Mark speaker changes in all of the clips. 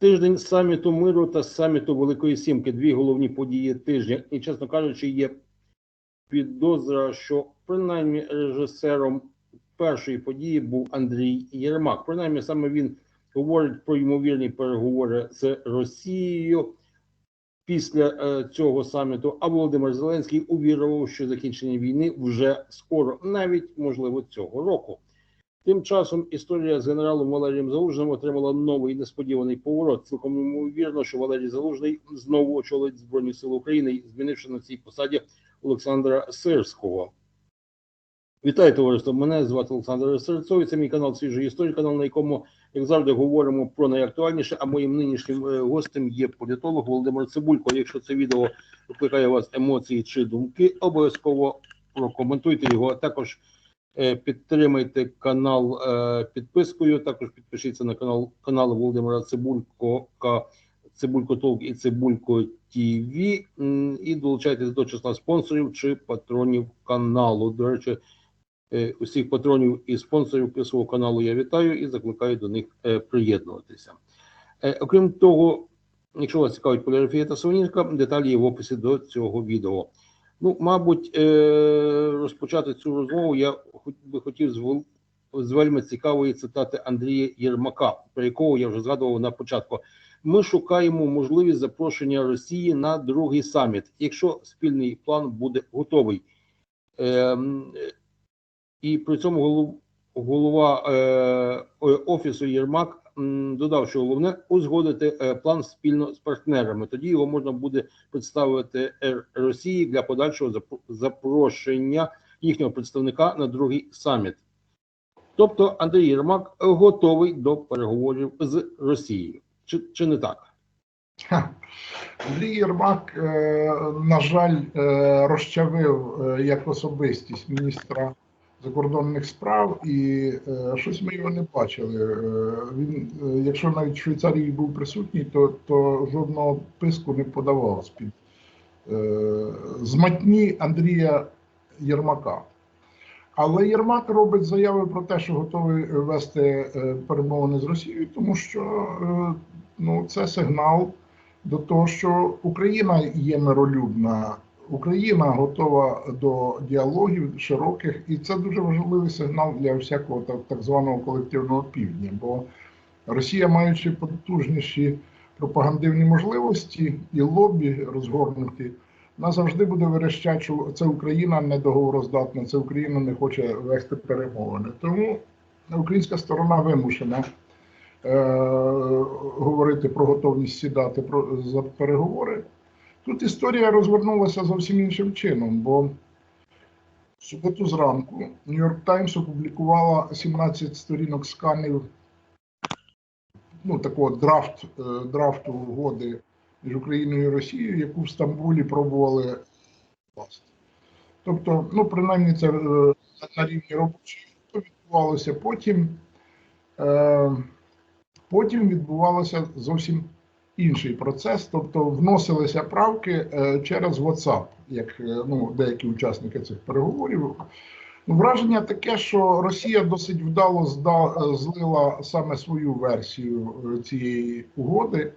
Speaker 1: Тиждень саміту миру та саміту Великої Сімки дві головні події тижня. І, чесно кажучи, є підозра, що принаймні режисером першої події був Андрій Єрмак. Принаймні, саме він говорить про ймовірні переговори з Росією після е, цього саміту. А Володимир Зеленський увірував, що закінчення війни вже скоро, навіть можливо, цього року. Тим часом історія з генералом Валерієм Залужним отримала новий несподіваний поворот. Цілком ймовірно, що Валерій Залужний знову очолить Збройні Сили України, змінивши на цій посаді Олександра Сирського. Вітаю, товариство! Мене звати Олександр Серцов. Це мій канал Свіжої історії, канал, на якому, як завжди, говоримо про найактуальніше. А моїм нинішнім е, гостем є політолог Володимир Цибулько. Якщо це відео викликає у вас емоції чи думки, обов'язково прокоментуйте його. Також Підтримайте канал е, підпискою. Також підпишіться на канал канали Володимира Цибулько, Цибулько Толк і Цибулько ТВ. І долучайтесь до числа спонсорів чи патронів каналу. До речі, е, усіх патронів і спонсорів свого каналу я вітаю і закликаю до них е, приєднуватися. Е, Окрім того, якщо вас цікавить поліграфія та сувенірка, деталі є в описі до цього відео. Ну, мабуть, е, розпочати цю розмову я би хотів з, вельми цікавої цитати Андрія Єрмака, про якого я вже згадував на початку. Ми шукаємо можливість запрошення Росії на другий саміт, якщо спільний план буде готовий. Ем, і при цьому голов- голова е, офісу Єрмак додав, що головне узгодити е, план спільно з партнерами. Тоді його можна буде представити Росії для подальшого запрошення їхнього представника на другий саміт. Тобто Андрій Єрмак готовий до переговорів з Росією. Чи, чи не так?
Speaker 2: Андрій Єрмак, е, на жаль, е, розчавив як особистість міністра закордонних справ, і е, щось ми його не бачили. Е, Він, е, якщо навіть в Швейцарії був присутній, то, то жодного писку не подавав з-під е, з матні Андрія Єрмака. Але Єрмак робить заяви про те, що готовий вести е, перемовини з Росією, тому що е, ну, це сигнал до того, що Україна є миролюбна, Україна готова до діалогів широких, і це дуже важливий сигнал для всякого так, так званого колективного півдня. Бо Росія, маючи потужніші пропагандивні можливості і лобі розгорнуті, вона завжди буде верещати, що це Україна не договороздатна, це Україна не хоче вести перемовини. Тому українська сторона вимушена е, говорити про готовність сідати про, за переговори. Тут історія розвернулася зовсім іншим чином, бо в суботу зранку Нью-Йорк Таймс опублікувала 17 сторінок сканів ну, такого драфт, е, драфту угоди між Україною і Росією, яку в Стамбулі пробували вкласти. Тобто, ну, принаймні, це е, на рівні робочої відбувалося потім. Е, Потім відбувався зовсім інший процес, тобто вносилися правки е, через WhatsApp, як е, ну, деякі учасники цих переговорів. Ну, Враження таке, що Росія досить вдало е, злила саме свою версію цієї угоди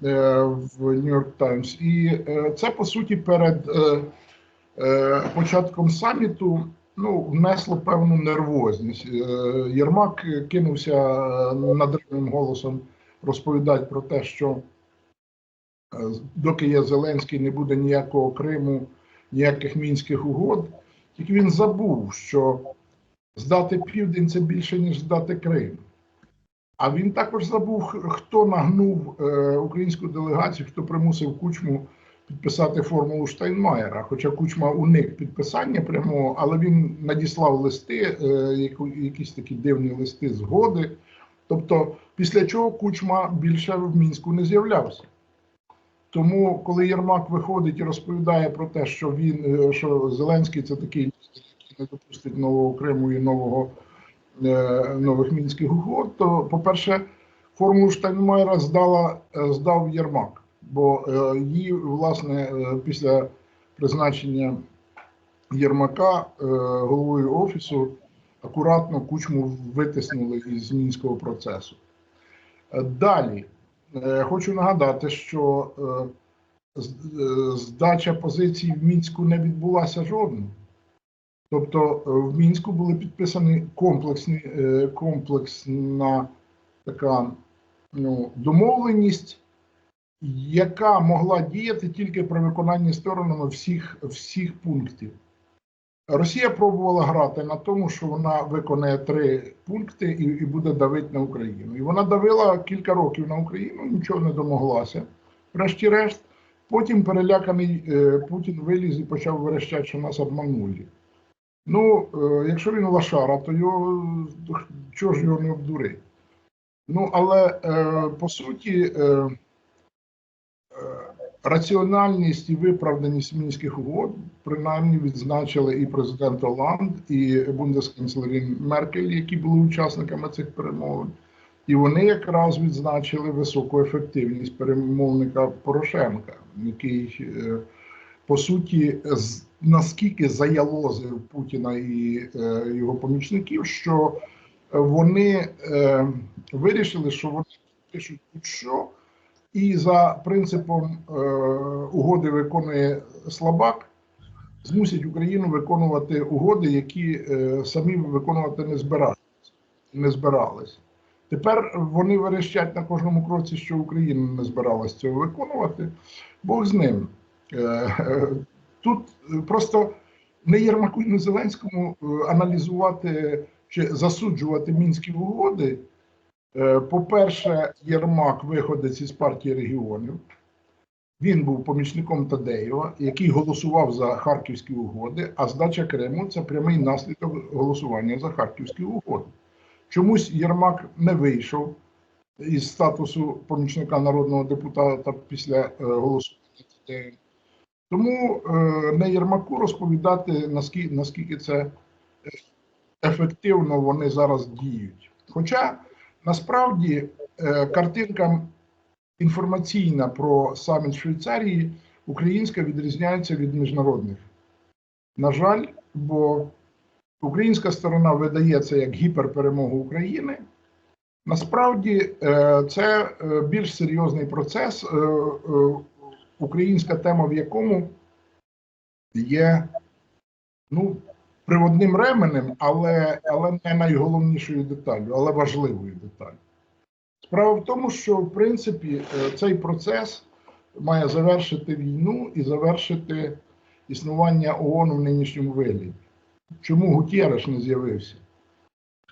Speaker 2: в York Times. І це по суті перед початком саміту ну, внесло певну нервозність. Єрмак кинувся надривним голосом розповідати про те, що е, доки є Зеленський, не буде ніякого Криму, ніяких мінських угод. Тільки він забув, що здати південь це більше, ніж здати Крим. А він також забув, хто нагнув е, українську делегацію, хто примусив кучму підписати формулу Штайнмаєра. Хоча Кучма уник підписання прямого, але він надіслав листи, е, якісь такі дивні листи згоди. Тобто, після чого Кучма більше в мінську не з'являвся. Тому, коли Єрмак виходить і розповідає про те, що він е, що Зеленський це такий, який не допустить нового Криму і нового е, нових мінських угод, то, по-перше, формулу Штайнмаєра здала, е, здав Єрмак, бо її, власне, після призначення Єрмака головою офісу акуратно кучму витиснули із мінського процесу. Е, Далі е, хочу нагадати, що е, здача позицій в Мінську не відбулася жодна. Тобто в Мінську були підписані комплексні, комплексна така ну, домовленість, яка могла діяти тільки при виконанні сторонами всіх, всіх пунктів. Росія пробувала грати на тому, що вона виконає три пункти і, і буде давити на Україну. І вона давила кілька років на Україну, нічого не домоглася. Врешті-решт, потім переляканий е, Путін виліз і почав верещати, що нас обманули. Ну, е, якщо він лошара, то його чого ж його не обдурить? Ну, але е, по суті, раціональність і виправданість мінських угод принаймні відзначили і президент Оланд, і бундесканцлерін Меркель, які були учасниками цих перемовин. І вони якраз відзначили високу ефективність перемовника Порошенка, який е, по суті наскільки заялозив Путіна і е, його помічників, що вони е, вирішили, що вони пишуть будь-що, і за принципом е, угоди виконує слабак, змусять Україну виконувати угоди, які е, самі виконувати не збирались. Не збирались. Тепер вони верещать на кожному кроці, що Україна не збиралась цього виконувати. Бог з ним. Е, Тут просто не Єрмаку і не Зеленському е, аналізувати чи засуджувати мінські угоди. Е, По-перше, Єрмак виходець із партії регіонів. Він був помічником Тадеєва, який голосував за Харківські угоди, а здача Криму це прямий наслідок голосування за Харківські угоди. Чомусь Єрмак не вийшов із статусу помічника народного депутата після е, голосування Тадеєва. Тому е, не Єрмаку розповідати, наскільки, це ефективно вони зараз діють. Хоча насправді е, картинка інформаційна про саміт Швейцарії українська відрізняється від міжнародних. На жаль, бо українська сторона видає це як гіперперемогу України. Насправді е, це е, більш серйозний процес, українська тема, в якому є ну, приводним ременем, але, але не найголовнішою деталлю, але важливою деталлю. Справа в тому, що в принципі е, цей процес має завершити війну і завершити існування ООН в нинішньому вигляді. Чому Гутєреш не з'явився?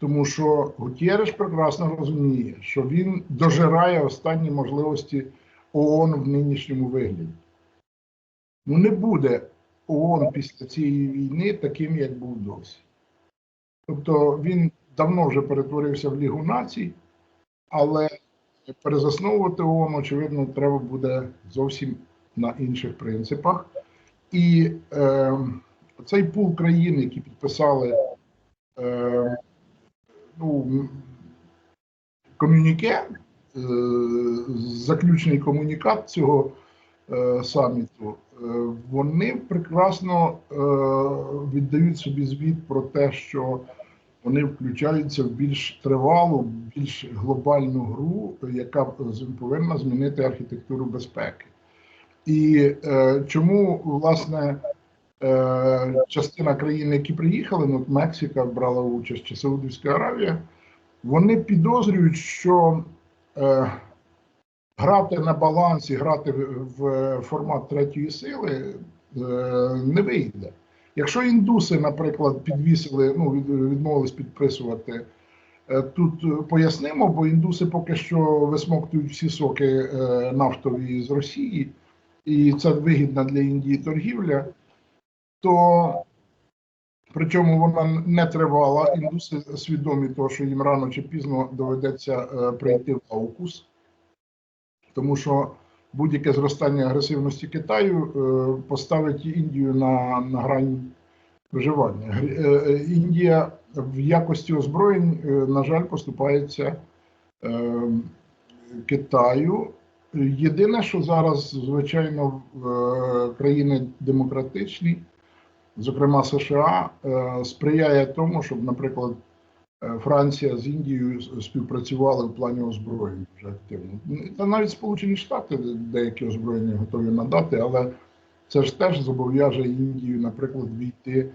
Speaker 2: Тому що Гутєреш прекрасно розуміє, що він дожирає останні можливості ООН в нинішньому вигляді. Ну не буде ООН після цієї війни таким, як був досі. Тобто він давно вже перетворився в Лігу націй, але перезасновувати ООН, очевидно, треба буде зовсім на інших принципах. І е, цей пул країн, які підписали е, ну, комюніке, е, заключний комунікат цього е, саміту, вони прекрасно е, віддають собі звіт про те, що вони включаються в більш тривалу, більш глобальну гру, яка повинна змінити архітектуру безпеки. І е, чому власне е, частина країн, які приїхали, ну Мексика брала участь чи Саудівська Аравія, вони підозрюють, що е, грати на балансі, грати в, формат третьої сили е, не вийде. Якщо індуси, наприклад, підвісили, ну відмовились підписувати, е, тут пояснимо, бо індуси поки що висмоктують всі соки е, нафтові з Росії, і це вигідна для Індії торгівля, то причому вона не тривала. Індуси свідомі того, що їм рано чи пізно доведеться прийти в аукус, тому що будь-яке зростання агресивності Китаю е, поставить Індію на, на грань виживання. Е, е, Індія в якості озброєнь, на жаль, поступається Китаю. Єдине, що зараз, звичайно, країни демократичні, зокрема США, сприяє тому, щоб, наприклад, Франція з Індією співпрацювали в плані озброєння вже активно. Та навіть Сполучені Штати деякі озброєння готові надати, але це ж теж зобов'яже Індію, наприклад, війти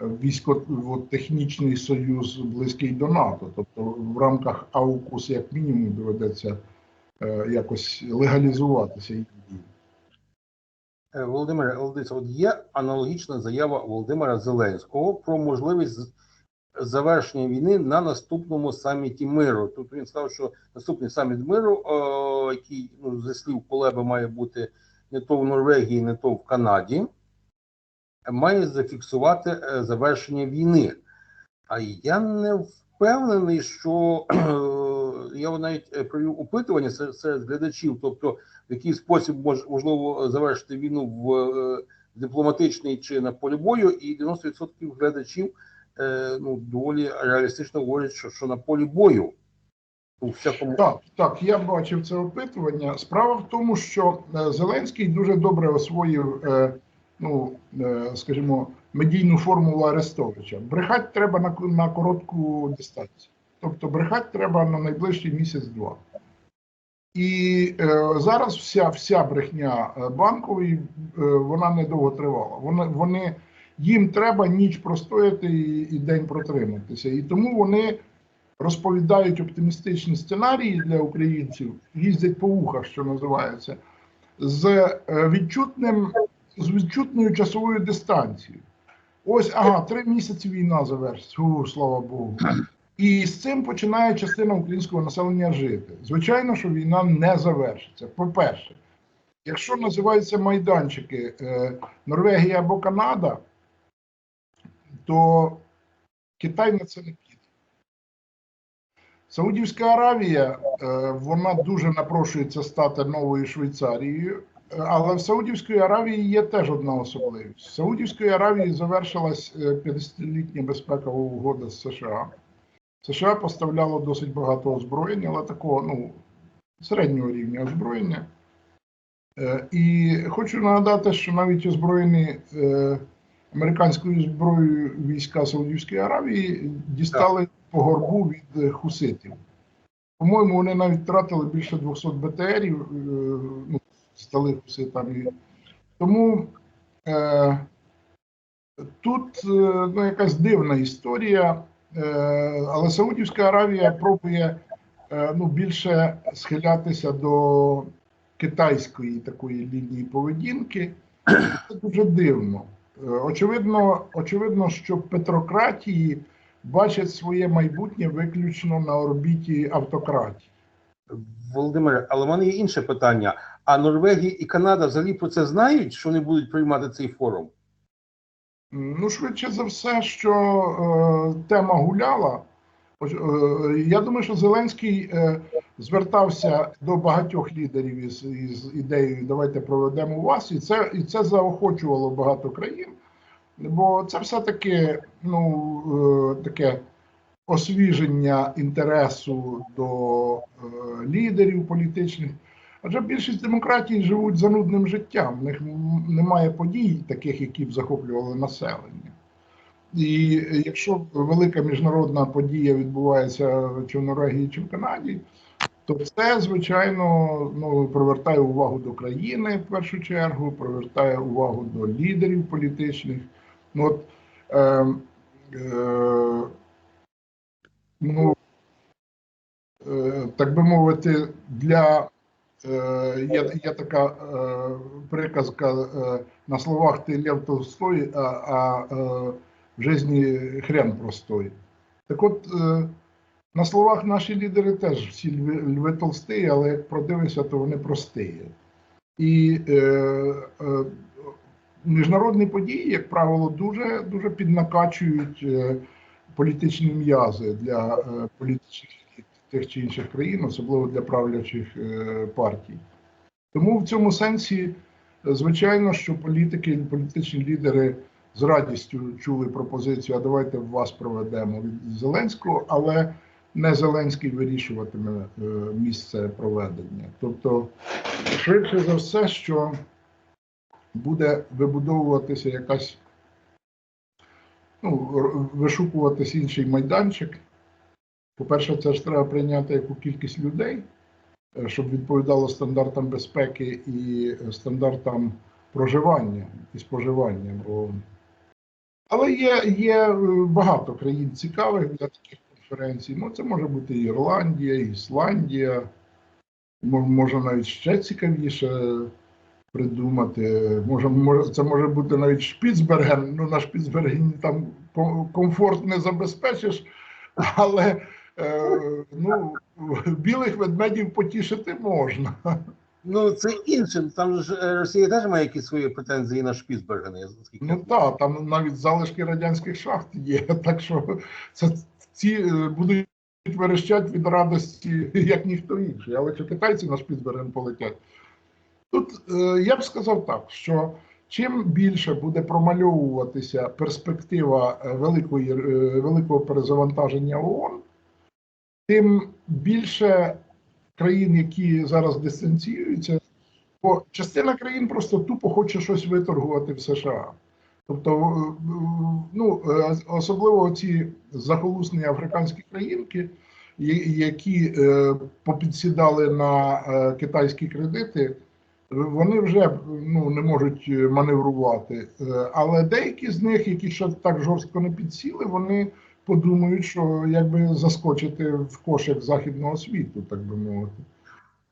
Speaker 2: в військово-технічний союз близький до НАТО. Тобто в рамках АУКУС, як мінімум, доведеться е, якось легалізуватися Індії.
Speaker 1: Е, Володимире Володимирович, от є аналогічна заява Володимира Зеленського про можливість завершення війни на наступному саміті миру. Тут він сказав, що наступний саміт миру, е, який ну, зі слів Полеба має бути не то в Норвегії, не то в Канаді, має зафіксувати е, завершення війни. А я не впевнений, що е, я навіть провів опитування серед, глядачів, тобто в який спосіб мож, можливо завершити війну в дипломатичний чи на полі бою, і 90% глядачів ну доволі реалістично говорять, що, що на полі бою. У всякому
Speaker 2: Так, так, я бачив це опитування. Справа в тому, що е, Зеленський дуже добре освоїв, е, ну е, скажімо, медійну формулу Арестовича. Брехати треба на, на коротку дистанцію. Тобто брехати треба на найближчий місяць-два. І е, зараз вся вся брехня е, банкової е, вона недовго тривала. Вони, вони їм треба ніч простояти і, і день протриматися. І тому вони розповідають оптимістичні сценарії для українців, їздять по вухах, що називається, з е, відчутним з відчутною часовою дистанцією. Ось, ага, три місяці війна завершиться. Слава Богу. І з цим починає частина українського населення жити. Звичайно, що війна не завершиться. По-перше, якщо називаються майданчики е, Норвегія або Канада, то Китай на це не піде. Саудівська Аравія, е, вона дуже напрошується стати новою Швейцарією, е, але в Саудівської Аравії є теж одна особливість. В Саудівської Аравії завершилась е, 50-літня безпекова угода з США. США поставляло досить багато озброєння, але такого ну, середнього рівня озброєння. Е, І хочу нагадати, що навіть озброєні е, американською зброєю війська Саудівської Аравії дістали по горбу від е, хуситів. По-моєму, вони навіть втратили більше 200 БТРів, е, ну, здали хуситам. І Тому е, тут е, ну, якась дивна історія, е, але Саудівська Аравія пробує е, ну, більше схилятися до китайської такої лінії поведінки. Це дуже дивно. Е, Очевидно, очевидно, що петрократії бачать своє майбутнє виключно на орбіті автократії.
Speaker 1: Володимире, але в мене є інше питання. А Норвегія і Канада взагалі про це знають, що вони будуть приймати цей форум?
Speaker 2: Ну, швидше за все, що е, тема гуляла. Е, Я думаю, що Зеленський е, звертався до багатьох лідерів із, із ідеєю Давайте проведемо вас, і це, і це заохочувало багато країн. Бо це все-таки ну, е, таке освіження інтересу до лідерів політичних. Адже більшість демократій живуть занудним життям. В них немає подій, таких, які б захоплювали населення. І якщо велика міжнародна подія відбувається чи в Норвегії, чи в Канаді, то це, звичайно, ну, привертає увагу до країни в першу чергу, привертає увагу до лідерів політичних. Ну, от, е, е, ну, е, так би мовити, для е, є, є така е, приказка е, на словах ти Лев Толстой, а, а е, в житті хрен простой. Так от, е, на словах наші лідери теж всі льви, льви толсті, але як продивишся, то вони прості. І е, е, міжнародні події, як правило, дуже, дуже піднакачують е, політичні м'язи для е, політичних тих чи інших країн, особливо для правлячих е, партій. Тому в цьому сенсі, звичайно, що політики, політичні лідери з радістю чули пропозицію, а давайте вас проведемо від Зеленського, але не Зеленський вирішуватиме е, місце проведення. Тобто, швидше за все, що буде вибудовуватися якась, ну, вишукуватись інший майданчик, По-перше, це ж треба прийняти яку кількість людей, е, щоб відповідало стандартам безпеки і стандартам проживання і споживання. Бо... Але є, є е, багато країн цікавих для таких конференцій. Ну, це може бути Ірландія, Ісландія, мо- може навіть ще цікавіше придумати. Може, може, це може бути навіть Шпіцберген. Ну, на Шпіцбергені там комфорт не забезпечиш, але е, ну, білих ведмедів потішити можна.
Speaker 1: Ну, це інше. Там ж е, Росія теж має якісь свої претензії на Шпіцберген.
Speaker 2: Ну так, там навіть залишки радянських шахт є. Так що це ці е, будуть верещать від радості, як ніхто інший. Але чи китайці на Шпіцберген полетять? Тут е, я б сказав так, що чим більше буде промальовуватися перспектива великої, великого перезавантаження ООН, тим більше країн, які зараз дистанціюються, бо частина країн просто тупо хоче щось виторгувати в США. Тобто, е, ну, е, особливо ці захолусні африканські країнки, які е, попідсідали на е, китайські кредити, вони вже ну, не можуть маневрувати. Е, Але деякі з них, які ще так жорстко не підсіли, вони подумають, що якби заскочити в кошик західного світу, так би мовити.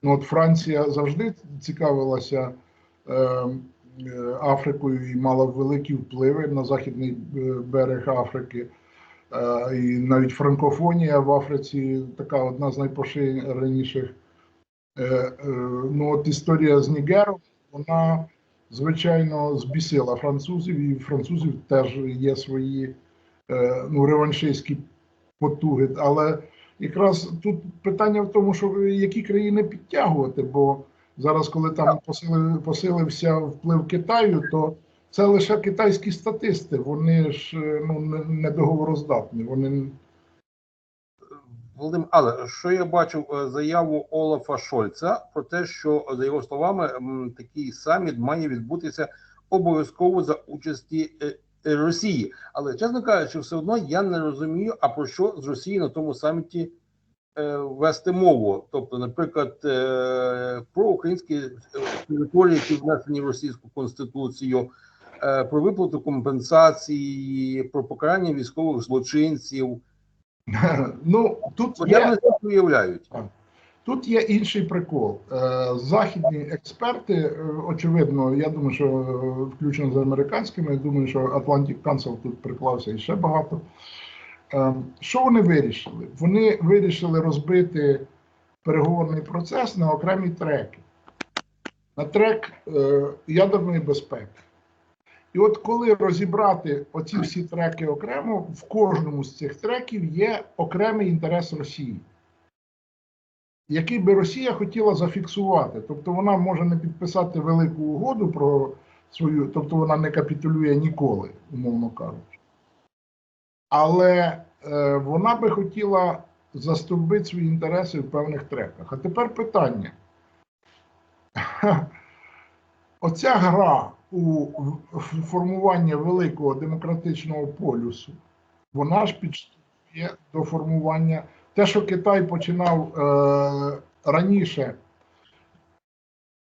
Speaker 2: Ну, от Франція завжди цікавилася е, е, Африкою і мала великі впливи на західний е, берег Африки. Е, і навіть франкофонія в Африці така одна з найпоширеніших. Е, е, ну, от історія з Нігером, вона, звичайно, збісила французів, і французів теж є свої ну, реваншистські потуги. Але якраз тут питання в тому, що які країни підтягувати, бо зараз, коли там посилив, посилився вплив Китаю, то це лише китайські статисти. Вони ж е, ну, не- договороздатні. Вони
Speaker 1: Володимир, але що я бачив е, заяву Олафа Шольца про те, що за його словами такий саміт має відбутися обов'язково за участі е, е, Росії. Але чесно кажучи, все одно я не розумію, а про що з Росії на тому саміті е, вести мову. Тобто, наприклад, е, про українські е, території, які внесені в російську конституцію. е, Про виплату компенсації, про покарання військових злочинців.
Speaker 2: ну тут
Speaker 1: я вони це уявляють.
Speaker 2: Тут є інший прикол. Е, Західні експерти, е, очевидно, я думаю, що е, включно з американськими, я думаю, що Atlantic Council тут приклався і ще багато. Що вони вирішили? Вони вирішили розбити переговорний процес на окремі треки. На трек ядерної безпеки. І от коли розібрати оці всі треки окремо, в кожному з цих треків є окремий інтерес Росії, який би Росія хотіла зафіксувати. Тобто вона може не підписати велику угоду про свою, тобто вона не капітулює ніколи, умовно кажучи. Але е, вона би хотіла застовбити свої інтереси в певних треках. А тепер питання. Оця гра у формування великого демократичного полюсу, вона ж підштовхує до формування. Те, що Китай починав е, раніше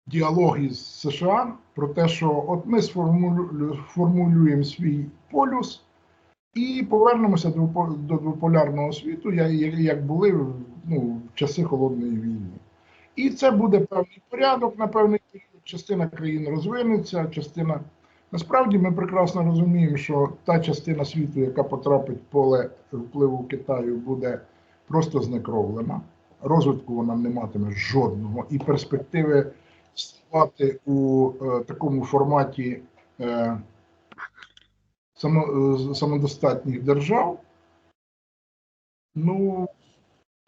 Speaker 2: діалог із США про те, що от ми сформулюємо свій полюс і повернемося до, до двополярного світу, як, були ну, в часи холодної війни. І це буде певний порядок на певний. Частина країн розвинеться, частина. Насправді ми прекрасно розуміємо, що та частина світу, яка потрапить в поле впливу Китаю, буде просто знекровлена. Розвитку вона не матиме жодного, і перспективи ставати у е, такому форматі е, само, е, самодостатніх держав. Ну,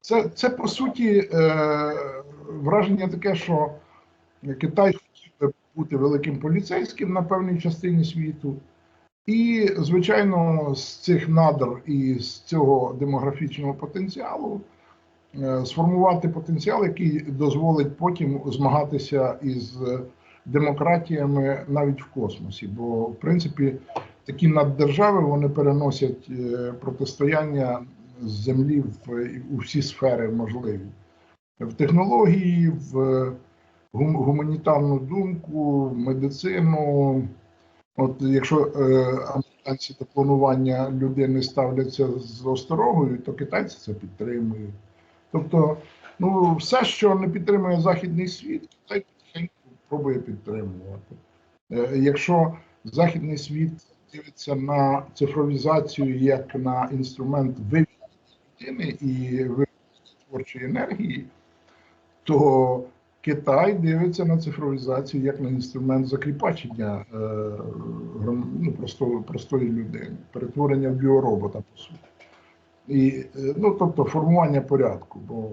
Speaker 2: це, це по суті е, враження таке, що Китай хотів бути великим поліцейським на певній частині світу. І, звичайно, з цих надр і з цього демографічного потенціалу е, сформувати потенціал, який дозволить потім змагатися із е, демократіями навіть в космосі. Бо, в принципі, такі наддержави вони переносять е, протистояння з землі в у всі сфери можливі. В технології, в гум- гуманітарну думку, медицину. От якщо е, американці до планування людини ставляться з осторогою, то китайці це підтримують. Тобто, ну, все, що не підтримує західний світ, Китай пробує підтримувати. Е, якщо західний світ дивиться на цифровізацію як на інструмент вивільнення людини і вивільнення творчої енергії, то Китай дивиться на цифровізацію як на інструмент закріпачення е, ну, простої, простої людини, перетворення в біоробота, по суті. І, е, ну, тобто формування порядку, бо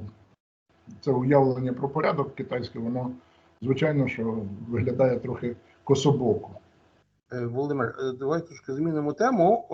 Speaker 2: це уявлення про порядок китайське, воно, звичайно, що виглядає трохи кособоко.
Speaker 1: Е, Володимир, е, давай трошки змінимо тему.